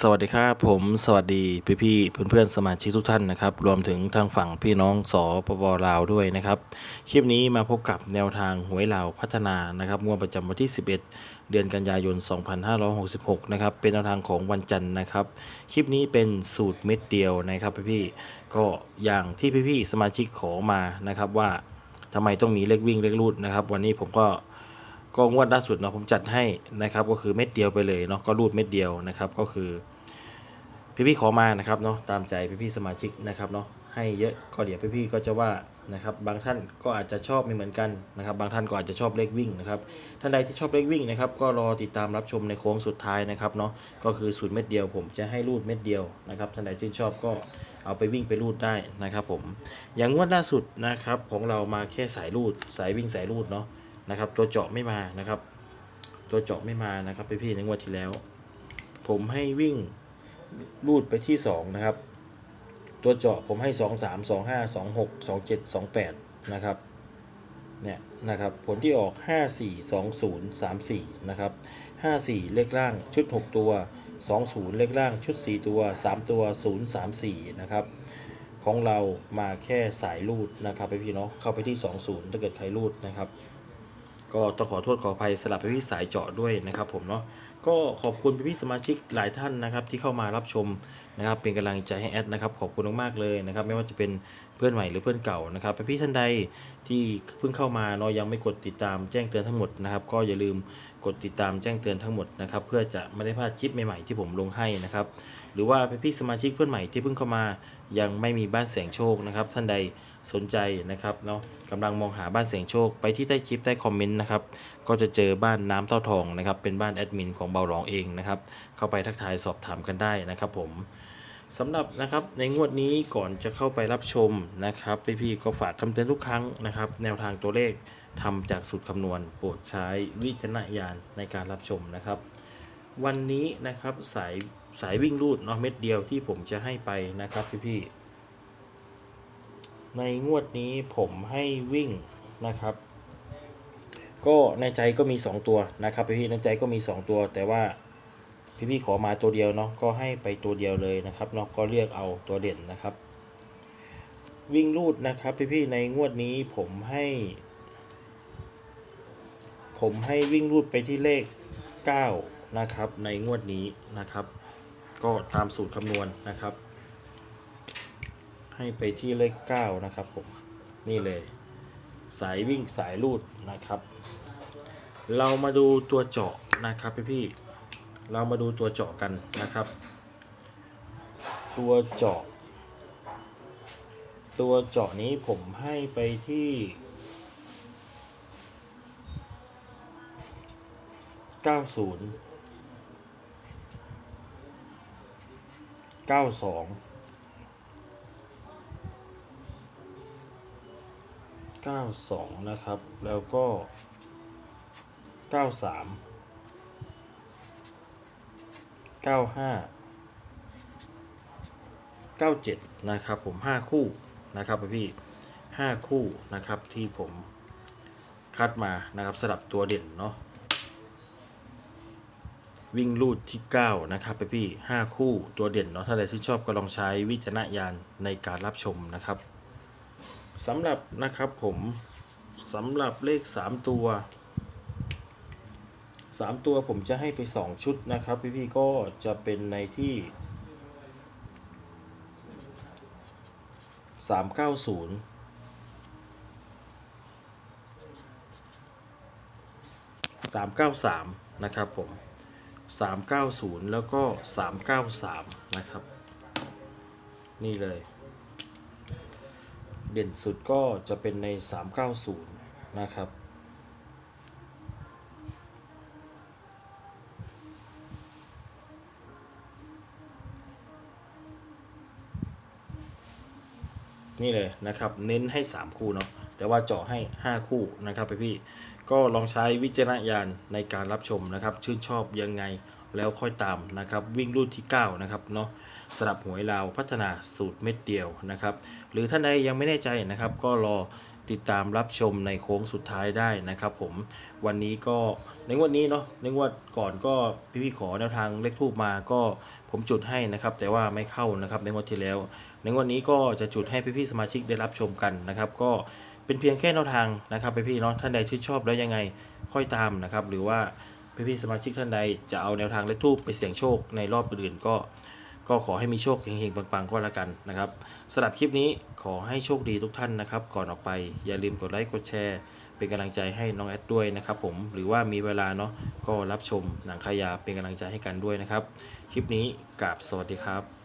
สวัสดีครับผมสวัสดีพี่พี่ๆเพื่อนๆสมาชิกทุกท่านนะครับ รวมถึงทางฝั่งพี่น้องสปปลาวด้วยนะครับ คลิปนี้มาพบกับแนวทางหวยลาวพัฒนานะครับงวดประจำวันที่ 11 เดือนกันยายน 2566 นะครับ เป็นแนวทางของวันจันทร์นะครับ คลิปนี้เป็นสูตรเม็ดเดียวนะครับพี่พี่ๆก็อย่างที่พี่พี่ๆสมาชิกขอมานะครับว่าทำไมต้องมีเลขวิ่งเลขรูดนะครับ วันนี้ผมก็ ก็งวดล่าสุดเนาะผมจัดให้นะครับก็คือเม็ดเดียวไปเลยเนาะก็รูดเม็ดเดียวนะครับก็คือ พี่ๆขอมานะครับเนาะตามใจพี่ๆสมาชิกนะครับเนาะให้เยอะก็เดี๋ยวพี่ๆก็จะว่านะครับบางท่านก็อาจจะชอบไม่เหมือนกันนะครับ บางท่านก็อาจจะชอบเลขวิ่งนะครับท่านใดที่ชอบเลขวิ่งนะครับก็รอติดตามรับชมในโค้งสุดท้ายนะครับเนาะก็คือสูตรเม็ดเดียว ผมจะให้รูดเม็ดเดียวนะครับท่านใดชื่นชอบก็เอาไปวิ่งไปรูดได้นะครับผมอย่างงวดล่าสุดนะครับของเรามาแค่สายรูดสายวิ่งสายรูดเนาะ นะครับ ตัวเจาะไม่มานะครับ ตัวเจาะไม่มานะครับพี่ๆในงวดที่แล้ว ผมให้วิ่งรูดไปที่สองนะครับ ตัวเจาะผมให้สองสามสองห้าสองหกสองเจ็ดสองแปดนะครับเนี่ยนะครับผลที่ออกห้าสี่สองศูนย์สามสี่นะครับห้าสี่เลขล่างชุดหกตัวสองศูนย์เลขล่างชุดสี่ตัวสามตัวศูนย์สามสี่นะครับ ของเรามาแค่สายรูดนะครับพี่เนาะเข้าไปที่สองศูนย์ถ้าเกิดใครรูดนะครับ ก็ต้องขอโทษขออภัยสลับไปพี่สายเจาะด้วยนะครับผมเนาะก็ขอบคุณพี่สมาชิกหลายท่านนะครับที่เข้ามารับชมนะครับเป็นกำลังใจให้แอดนะครับขอบคุณมากๆเลยนะครับไม่ว่าจะเป็นเพื่อนใหม่หรือเพื่อนเก่านะครับพี่ท่านใดที่เพิ่งเข้ามาเนาะยังไม่กดติดตามแจ้งเตือนทั้งหมดนะครับ ก็อย่าลืม กดติดตามแจ้งเตือนทั้งหมดนะครับเพื่อจะไม่ได้พลาดคลิปใหม่ๆที่ผมลงให้นะครับ หรือว่าพี่ๆสมาชิกเพื่อนใหม่ที่เพิ่งเข้ามายังไม่มีบ้านแสงโชคนะครับ ท่านใดสนใจนะครับเนาะกำลังมองหาบ้านเสียงโชค ไปที่ใต้คลิปใต้คอมเมนต์นะครับก็จะเจอบ้านน้ำเต้าทองนะครับเป็นบ้านแอดมินของเบาหลองเองนะครับเข้าไปทักทายสอบถามกันได้นะครับ ผมสำหรับนะครับในงวดนี้ก่อนจะเข้าไปรับชมนะครับพี่ๆก็ฝากคำเตือนทุกครั้งนะครับ แนวทางตัวเลข ทำจากสูตรคำนวณโปรดใช้วิจารณญาณในการรับชมนะครับ วันนี้นะครับสายสายวิ่งรูดเนาะเม็ดเดียวที่ผมจะให้ไปนะครับพี่ๆในงวดนี้ผมให้วิ่งนะครับ ก็ในใจก็มี 2 ตัวนะครับพี่ๆในใจก็มี 2 ตัว แต่ว่าพี่ๆขอมาตัวเดียวเนาะก็ให้ไปตัวเดียวเลยนะครับเนาะก็เรียกเอาตัวเด่นนะครับ วิ่งรูดนะครับพี่ๆในงวดนี้ผมให้ ผมให้วิ่งรูดไปที่เลข 9 นะครับ ในงวดนี้นะครับ ก็ตามสูตรคำนวณนะครับ ให้ไปที่เลข 9 นะครับผมนี่เลย สายวิ่งสายลูดนะครับ เรามาดูตัวเจาะนะครับพี่พี่เรามาดูตัวเจาะกันนะครับ ตัวเจาะ ตัวเจาะนี้ผมให้ไปที่ 90 92 92นะครับ แล้วก็93 95 97นะครับผม5คู่นะครับพี่5คู่นะครับที่ผมคัดมานะครับสลับตัวเด่นเนาะ วิ่งลูดที่ 9 นะครับพี่ๆ5คู่ตัวเด่นเนาะถ้าใครที่ชอบก็ลองใช้วิจารณญาณในการรับชมนะครับสำหรับนะครับผมสำหรับเลข 3 ตัว 3 ตัวผมจะให้ไป 2 ชุดนะครับ พี่ๆก็จะเป็นในที่ 390 393นะครับผม 390 แล้วก็ 393 นะครับ นี่เลย เด่นสุดก็จะเป็นใน 390 นะครับ นี่เลยนะครับ เน้นให้ 3 คู่เนาะ แต่ว่าเจาะให้ 5 คู่นะครับพี่ก็ลองใช้วิจารณญาณในการรับชมนะครับ ชื่นชอบยังไงแล้วค่อยตามนะครับ วิ่งรุ่นที่ 9 นะครับเนาะสลับหวยลาวพัฒนาสูตรเม็ดเดียวนะครับ หรือท่านใดยังไม่แน่ใจนะครับ ก็รอติดตามรับชมในโค้งสุดท้ายได้นะครับผมวันนี้ก็ในงวดนี้เนาะในงวดก่อนก็พี่ๆขอแนวทางเลขทูบมาก็ผมจุดให้นะครับ แต่ว่าไม่เข้านะครับในงวดที่แล้ว ในงวดนี้ก็จะจุดให้พี่ๆสมาชิกได้รับชมกันนะครับ ก็ เป็นเพียงแค่แนวทางนะครับพี่ๆเนาะท่านใดชื่นชอบแล้วยังไงค่อยตามนะครับ หรือว่าพี่ๆสมาชิกท่านใดจะเอาแนวทางเลขทูบไปเสี่ยงโชคในรอบอื่นก็ ก็ขอให้มีโชคเฮงๆปังๆก็แล้วกันนะครับสำหรับคลิปนี้ขอให้โชคดีทุกท่านนะครับ ก่อนออกไปอย่าลืมกดไลค์กดแชร์ เป็นกำลังใจให้น้องแอดด้วยนะครับผมหรือว่ามีเวลาเนาะก็รับชมหนังขายาเป็นกำลังใจให้กันด้วยนะครับ คลิปนี้กราบสวัสดีครับ